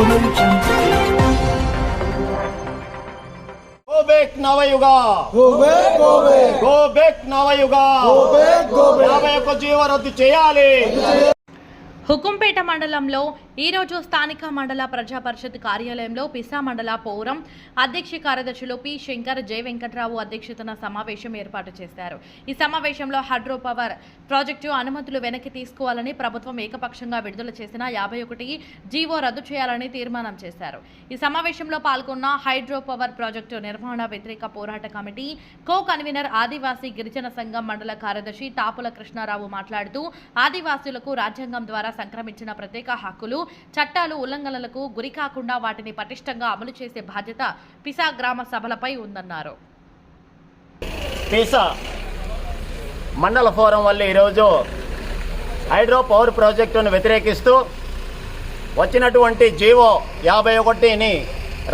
Go back నవయుగ. Go back Navayuga. యాభై ఒక్క జీవ రద్దు చేయాలి హుకుంపేట మండలంలో ఈరోజు స్థానిక మండల ప్రజా పరిషత్ కార్యాలయంలో పిసా మండల పౌరం అధ్యక్ష కార్యదర్శులు పి శంకర్ జె వెంకట్రావు అధ్యక్షతన సమావేశం ఏర్పాటు చేశారు. ఈ సమావేశంలో హైడ్రో పవర్ ప్రాజెక్టు అనుమతులు వెనక్కి తీసుకోవాలని ప్రభుత్వం ఏకపక్షంగా విడుదల చేసిన యాభై ఒకటి జీవో రద్దు చేయాలని తీర్మానం చేశారు. ఈ సమావేశంలో పాల్గొన్న హైడ్రో పవర్ ప్రాజెక్టు నిర్వహణ వ్యతిరేక పోరాట కమిటీ కో కన్వీనర్ ఆదివాసీ గిరిజన సంఘం మండల కార్యదర్శి తాపుల కృష్ణారావు మాట్లాడుతూ ఆదివాసులకు రాజ్యాంగం ద్వారా సంక్రమించిన ప్రత్యేక హక్కులు చట్టాలు ఉల్లంఘనలకు గురి కాకుండా వాటిని పటిష్టంగా అమలు చేసే బాధ్యత పిసా గ్రామ సభలపై ఉందన్నారు. పిసా మండల ఫోరం వల్ల ఈరోజు హైడ్రో పవర్ ప్రాజెక్టును వ్యతిరేకిస్తూ వచ్చినటువంటి జీవో యాభై ఒకటిని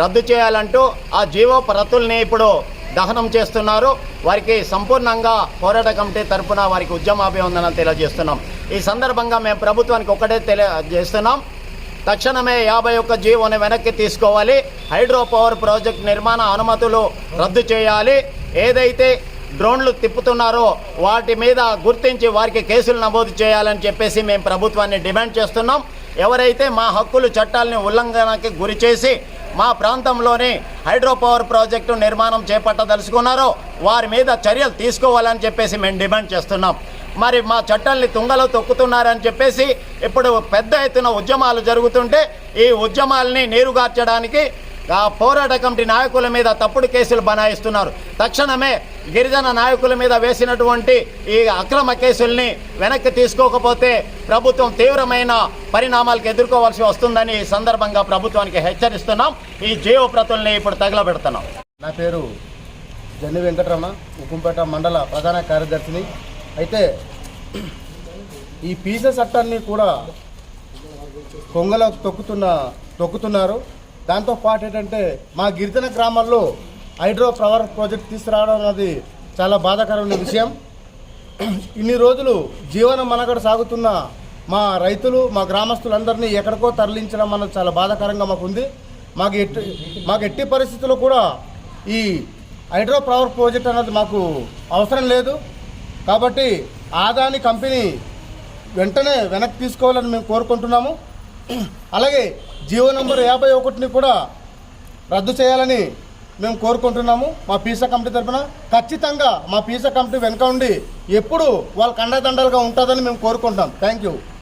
రద్దు చేయాలంటూ ఆ జీవో ప్రతుల్ని ఇప్పుడు దహనం చేస్తున్నారు. వారికి సంపూర్ణంగా పోరాట కమిటీ తరపున వారికి ఉద్యమాభివందనం తెలియజేస్తున్నాం. ఈ సందర్భంగా మేము ప్రభుత్వానికి ఒకటే తెలియజేస్తున్నాం తక్షణమే యాభై ఒక్క జీవోని వెనక్కి తీసుకోవాలి. హైడ్రో పవర్ ప్రాజెక్ట్ నిర్మాణ అనుమతులు రద్దు చేయాలి. ఏదైతే డ్రోన్లు తిప్పుతున్నారో వాటి మీద గుర్తించి వారికి కేసులు నమోదు చేయాలని చెప్పేసి మేము ప్రభుత్వాన్ని డిమాండ్ చేస్తున్నాం. ఎవరైతే మా హక్కులు చట్టాలని ఉల్లంఘనకి గురి చేసి మా ప్రాంతంలోని హైడ్రోపవర్ ప్రాజెక్టు నిర్మాణం చేపట్టదలుచుకున్నారో వారి మీద చర్యలు తీసుకోవాలని చెప్పేసి మేము డిమాండ్ చేస్తున్నాం. మరి మా చట్టాల్ని తుంగలో తొక్కుతున్నారని చెప్పేసి ఇప్పుడు పెద్ద ఎత్తున ఉద్యమాలు జరుగుతుంటే ఈ ఉద్యమాల్ని నీరుగార్చడానికి ఆ పోరాట కమిటీ నాయకుల మీద తప్పుడు కేసులు బనాయిస్తున్నారు. తక్షణమే గిరిజన నాయకుల మీద వేసినటువంటి ఈ అక్రమ కేసుల్ని వెనక్కి తీసుకోకపోతే ప్రభుత్వం తీవ్రమైన పరిణామాలకు ఎదుర్కోవాల్సి వస్తుందని ఈ సందర్భంగా ప్రభుత్వానికి హెచ్చరిస్తున్నాం. ఈ జీవ ప్రతుల్ని ఇప్పుడు తగలబెడుతున్నాం. నా పేరు జన్ని వెంకటరమణ ఉక్కుంపేట మండల ప్రధాన కార్యదర్శిని. అయితే ఈ పీస చట్టాన్ని కూడా కొంగల తొక్కుతున్న తొక్కుతున్నారు. దాంతో పాటు ఏంటంటే మా గిరిజన గ్రామాల్లో హైడ్రో పవర్ ప్రాజెక్ట్ తీసుకురావడం అన్నది చాలా బాధాకరమైన విషయం. ఇన్ని రోజులు జీవన మనగడ సాగుతున్న మా రైతులు మా గ్రామస్తులందరినీ ఎక్కడికో తరలించడం అన్నది చాలా బాధాకరంగా మాకుంది. మాకు ఎట్టి మాకు ఎట్టి పరిస్థితుల్లో కూడా ఈ హైడ్రో పవర్ ప్రాజెక్ట్ అన్నది మాకు అవసరం లేదు. కాబట్టి ఆదాని కంపెనీ వెంటనే వెనక్కి తీసుకోవాలని మేము కోరుకుంటున్నాము. అలాగే జియో నంబర్ యాభై ఒకటిని కూడా రద్దు చేయాలని మేము కోరుకుంటున్నాము మా పీసా కమిటీ తరఫున ఖచ్చితంగా మా పీసా కమిటీ వెనుక ఉండి ఎప్పుడు వాళ్ళ కండదండలుగా ఉంటుందని మేము కోరుకుంటాం థ్యాంక్ యూ.